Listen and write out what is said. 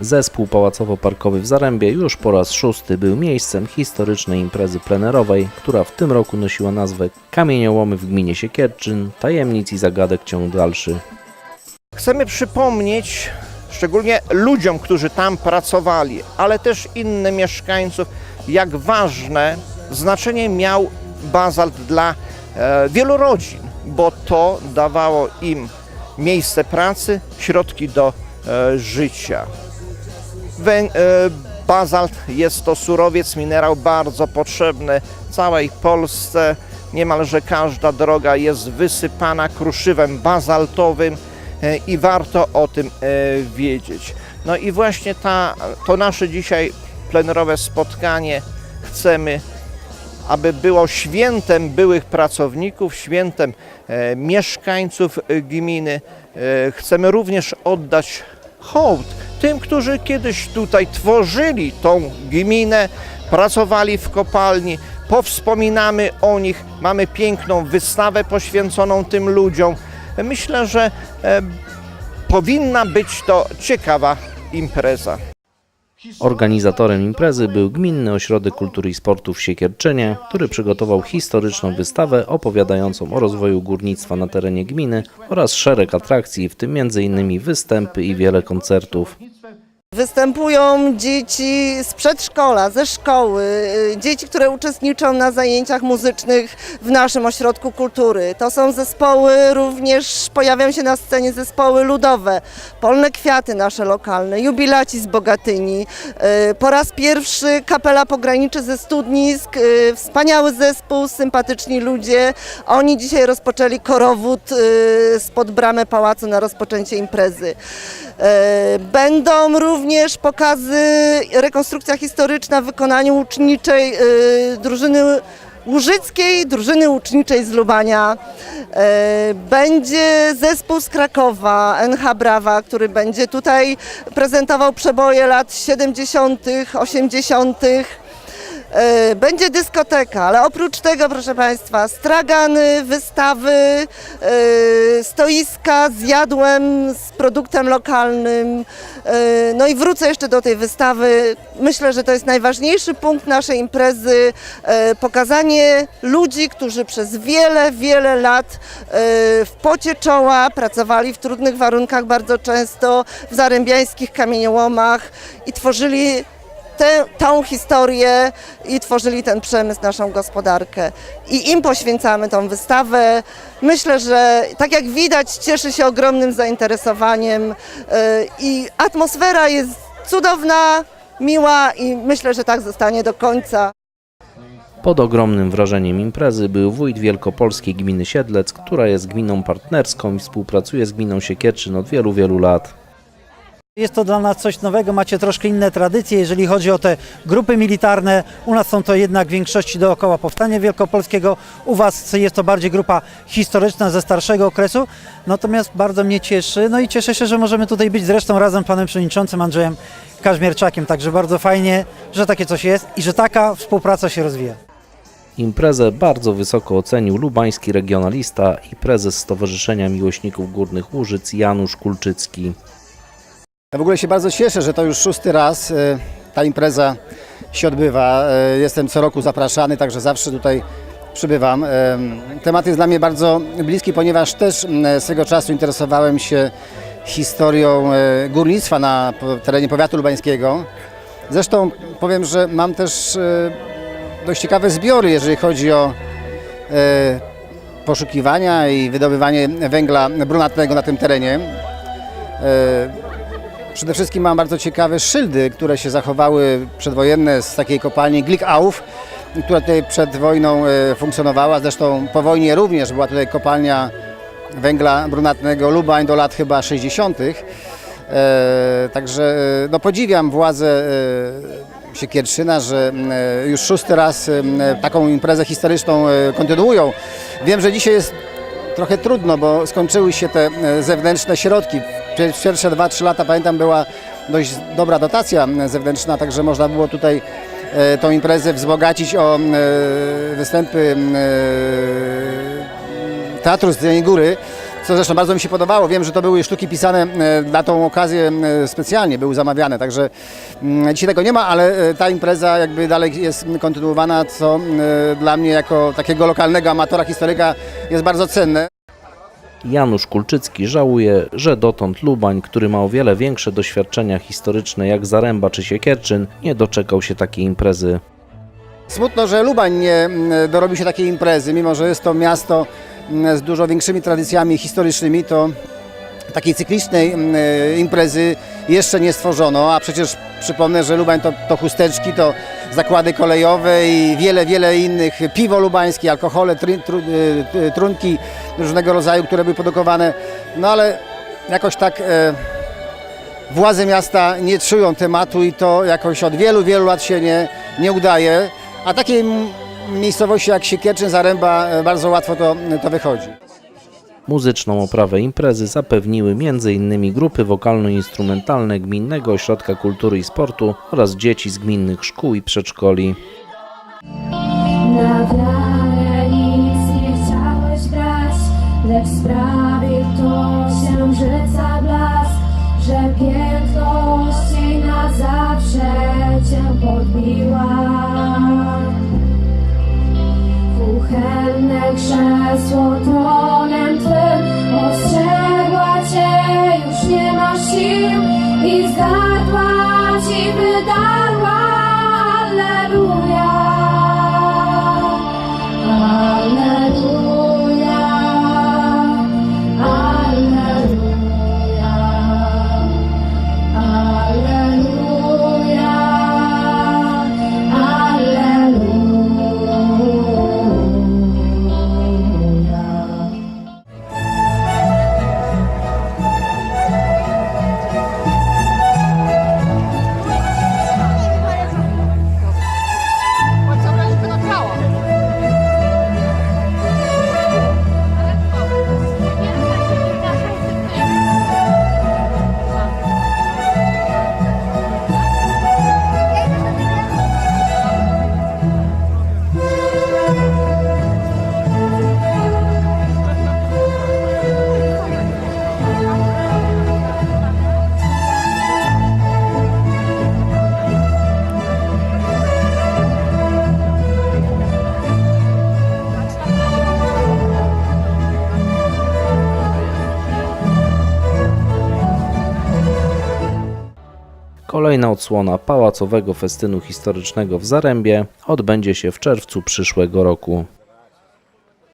Zespół Pałacowo-Parkowy w Zarębie już po raz szósty był miejscem historycznej imprezy plenerowej, która w tym roku nosiła nazwę Kamieniołomy w gminie Siekierczyn, tajemnic i zagadek ciąg dalszy. Chcemy przypomnieć szczególnie ludziom, którzy tam pracowali, ale też innym mieszkańców, jak ważne znaczenie miał bazalt dla e, wielu rodzin, bo to dawało im miejsce pracy, środki do życia. Wę, e, bazalt jest to surowiec, minerał bardzo potrzebny całej Polsce. Niemalże każda droga jest wysypana kruszywem bazaltowym e, i warto o tym e, wiedzieć. No i właśnie ta, to nasze dzisiaj plenerowe spotkanie chcemy, aby było świętem byłych pracowników, świętem e, mieszkańców e, gminy. E, chcemy również oddać hołd tym, którzy kiedyś tutaj tworzyli tą gminę, pracowali w kopalni. Powspominamy o nich, mamy piękną wystawę poświęconą tym ludziom. Myślę, że e, powinna być to ciekawa impreza. Organizatorem imprezy był Gminny Ośrodek Kultury i Sportu w Siekierczynie, który przygotował historyczną wystawę opowiadającą o rozwoju górnictwa na terenie gminy oraz szereg atrakcji, w tym m.in. występy i wiele koncertów. Występują dzieci z przedszkola, ze szkoły, y, dzieci, które uczestniczą na zajęciach muzycznych w naszym ośrodku kultury. To są zespoły, również pojawiają się na scenie zespoły ludowe, polne kwiaty nasze lokalne, jubilaci z Bogatyni. Y, Po raz pierwszy kapela pograniczy ze Studnisk, y, wspaniały zespół, sympatyczni ludzie. Oni dzisiaj rozpoczęli korowód spod bramy pałacu na rozpoczęcie imprezy. E, Będą również pokazy, rekonstrukcja historyczna w wykonaniu uczniczej e, drużyny łużyckiej, drużyny uczniczej z Lubania. E, Będzie zespół z Krakowa, NH Brawa, który będzie tutaj prezentował przeboje lat 70., 80. E, Będzie dyskoteka, ale oprócz tego, proszę Państwa, stragany, wystawy, e, stoiska z jadłem, z produktem lokalnym. E, No i wrócę jeszcze do tej wystawy. Myślę, że to jest najważniejszy punkt naszej imprezy. Pokazanie ludzi, którzy przez wiele, wiele lat w pocie czoła pracowali w trudnych warunkach bardzo często, w zarębiańskich kamieniołomach i tworzyli tę, tą historię i tworzyli ten przemysł, naszą gospodarkę. I im poświęcamy tą wystawę. Myślę, że tak jak widać, cieszy się ogromnym zainteresowaniem yy, i atmosfera jest cudowna, miła i myślę, że tak zostanie do końca. Pod ogromnym wrażeniem imprezy był wójt wielkopolskiej gminy Siedlec, która jest gminą partnerską i współpracuje z gminą Siekierczyn od wielu, wielu lat. Jest to dla nas coś nowego, macie troszkę inne tradycje, jeżeli chodzi o te grupy militarne. U nas są to jednak w większości dookoła Powstania Wielkopolskiego, u Was jest to bardziej grupa historyczna ze starszego okresu. Natomiast bardzo mnie cieszy, no i cieszę się, że możemy tutaj być zresztą razem z Panem Przewodniczącym Andrzejem Kaźmierczakiem. Także bardzo fajnie, że takie coś jest i że taka współpraca się rozwija. Imprezę bardzo wysoko ocenił lubański regionalista i prezes Stowarzyszenia Miłośników Górnych Łużyc Janusz Kulczycki. Ja w ogóle się bardzo cieszę, że to już szósty raz e, ta impreza się odbywa. E, Jestem co roku zapraszany, także zawsze tutaj przybywam. E, Temat jest dla mnie bardzo bliski, ponieważ też swego czasu interesowałem się historią górnictwa na terenie powiatu lubańskiego. Zresztą powiem, że mam też dość ciekawe zbiory, jeżeli chodzi o poszukiwania i wydobywanie węgla brunatnego na tym terenie. Przede wszystkim mam bardzo ciekawe szyldy, które się zachowały przedwojenne z takiej kopalni Glickauf, która tutaj przed wojną e, funkcjonowała. Zresztą po wojnie również była tutaj kopalnia węgla brunatnego Lubań do lat chyba 60. E, Także e, no, podziwiam władze e, Siekierczyna, że już szósty raz taką imprezę historyczną kontynuują. Wiem, że dzisiaj jest trochę trudno, bo skończyły się te zewnętrzne środki. Pierwsze 2-3 lata pamiętam była dość dobra dotacja zewnętrzna, także można było tutaj e, tą imprezę wzbogacić o e, występy e, Teatru z Góry. co zresztą bardzo mi się podobało. Wiem, że to były sztuki pisane na tą okazję specjalnie, były zamawiane, także mm, dzisiaj tego nie ma, ale ta impreza jakby dalej jest kontynuowana, co dla mnie jako takiego lokalnego amatora, historyka jest bardzo cenne. Janusz Kulczycki żałuje, że dotąd Lubań, który ma o wiele większe doświadczenia historyczne jak Zaręba czy Siekierczyn, nie doczekał się takiej imprezy. Smutno, że Lubań nie mm, dorobił się takiej imprezy, mimo że jest to miasto mm, z dużo większymi tradycjami historycznymi, to takiej cyklicznej mm, imprezy jeszcze nie stworzono, a przecież przypomnę, że Lubań to, to chusteczki, to zakłady kolejowe i wiele, wiele innych, piwo lubańskie, alkohole, y, trunki różnego rodzaju, które były produkowane, no ale jakoś tak e, władze miasta nie czują tematu i to jakoś od wielu, wielu lat się nie, nie udaje. A takiej miejscowości jak Siekierczyn, Zaręba e, bardzo łatwo to, to wychodzi. Muzyczną oprawę imprezy zapewniły m.in. grupy wokalno-instrumentalne Gminnego Ośrodka Kultury i Sportu oraz dzieci z gminnych szkół i przedszkoli. Na brać, lecz blask, że na zawsze cię podbiła. Kuchenne krzesło tronem i Kolejna odsłona pałacowego festynu historycznego w Zarębie odbędzie się w czerwcu przyszłego roku.